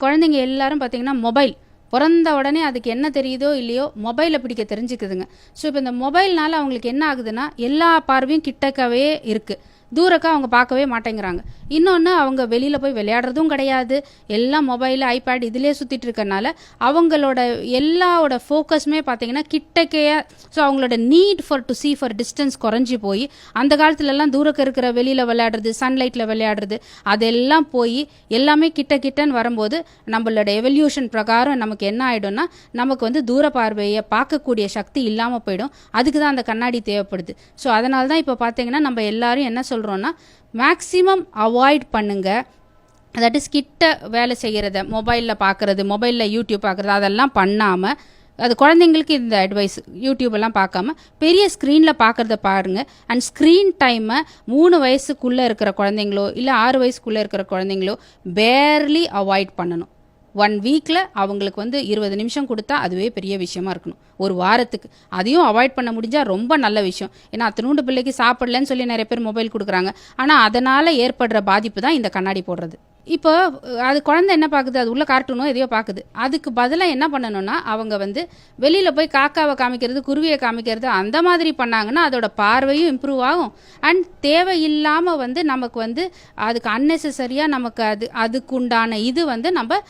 குழந்தைங்க எல்லாரும் பார்த்தீங்கன்னா மொபைல் பிறந்த உடனே அதுக்கு என்ன தெரியுதோ இல்லையோ மொபைலை பிடிக்க தெரிஞ்சுக்குதுங்க. ஸோ இப்போ இந்த மொபைல்னால் அவங்களுக்கு என்ன ஆகுதுன்னா எல்லா பார்வையும் கிட்டக்கவே இருக்குது தூரக்கா அவங்க பார்க்கவே மாட்டேங்கிறாங்க. இன்னொன்று அவங்க வெளியில் போய் விளையாடுறதும் கிடையாது. எல்லாம் மொபைல் ஐபேட் இதிலே சுற்றிட்டு இருக்கறனால அவங்களோட எல்லாவோட ஃபோக்கஸுமே பார்த்தீங்கன்னா கிட்டக்கைய ஸோ அவங்களோட need for to see far distance குறைஞ்சி போய் அந்த காலத்துலலாம் தூரக்க இருக்கிற வெளியில் விளையாடுறது சன்லைட்டில் விளையாடுறது அதெல்லாம் போய் எல்லாமே கிட்ட கிட்டன்னு வரும்போது நம்மளோட எவல்யூஷன் பிரகாரம் நமக்கு என்ன ஆகிடும்னா நமக்கு வந்து தூர பார்வையை பார்க்கக்கூடிய சக்தி இல்லாமல் போயிடும். அதுக்கு தான் அந்த கண்ணாடி தேவைப்படுது. ஸோ அதனால தான் இப்போ பார்த்தீங்கன்னா நம்ம எல்லாரும் என்ன சொல்கிறோன்னா மேக்ஸிமம் அவாய்ட் பண்ணுங்க. தட் இஸ் கிட்ட வேலை செய்கிறத மொபைலில் பார்க்குறது மொபைலில் யூடியூப் பார்க்குறது அதெல்லாம் பண்ணாமல் அது குழந்தைங்களுக்கு இந்த அட்வைஸ் யூடியூப் எல்லாம் பார்க்காம பெரிய ஸ்க்ரீனில் பார்க்குறத பாருங்க. அண்ட் ஸ்க்ரீன் டைமை மூணு வயசுக்குள்ளே இருக்கிற குழந்தைங்களோ இல்லை ஆறு வயசுக்குள்ளே இருக்கிற குழந்தைங்களோ பேர்லி அவாய்ட் பண்ணணும். ஒன் வீக்கில் அவங்களுக்கு வந்து இருபது நிமிஷம் கொடுத்தா அதுவே பெரிய விஷயமா இருக்கணும். ஒரு வாரத்துக்கு. அதையும் அவாய்ட் பண்ண முடிஞ்சால் ரொம்ப நல்ல விஷயம். ஏன்னா அத்தனூண்டு பிள்ளைக்கு சாப்பிடலன்னு சொல்லி நிறைய பேர் மொபைல் கொடுக்குறாங்க. ஆனால் அதனால் ஏற்படுற பாதிப்பு தான் இந்த கண்ணாடி போடுறது. இப்போ அது குழந்தை என்ன பார்க்குது? அது உள்ள கார்ட்டூனோ எதையோ பார்க்குது. அதுக்கு பதிலாக என்ன பண்ணணும்னா அவங்க வந்து வெளியில் போய் காக்காவை காமிக்கிறது குருவியை காமிக்கிறது அந்த மாதிரி பண்ணாங்கன்னா அதோட பார்வையும் இம்ப்ரூவ் ஆகும். அண்ட் தேவையில்லாமல் வந்து நமக்கு வந்து அதுக்கு அன்னெசரியாக நமக்கு அது அதுக்குண்டான இது வந்து நம்ம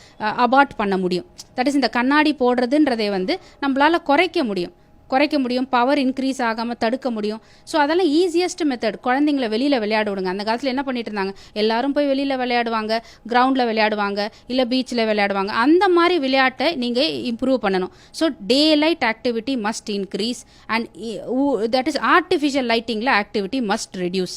அபார்ட் பண்ண முடியும். தட் இஸ் இந்த கண்ணாடி போடுறதுன்றதை வந்து நம்மளால் குறைக்க முடியும். குறைக்க முடியும் பவர் இன்க்ரீஸ் ஆகாமல் தடுக்க முடியும். ஸோ அதெல்லாம் ஈஸியஸ்ட் மெத்தட் குழந்தைங்கள வெளியில் விளையாட விடுங்க. அந்த காலத்தில் என்ன பண்ணிட்டு இருந்தாங்க எல்லாரும் போய் வெளியில் விளையாடுவாங்க கிரவுண்டில் விளையாடுவாங்க இல்லை பீச்சில் விளையாடுவாங்க. அந்த மாதிரி விளையாட்டை நீங்கள் இம்ப்ரூவ் பண்ணணும். So day light activity must increase and that is artificial லைட்டிங்கில் activity must reduce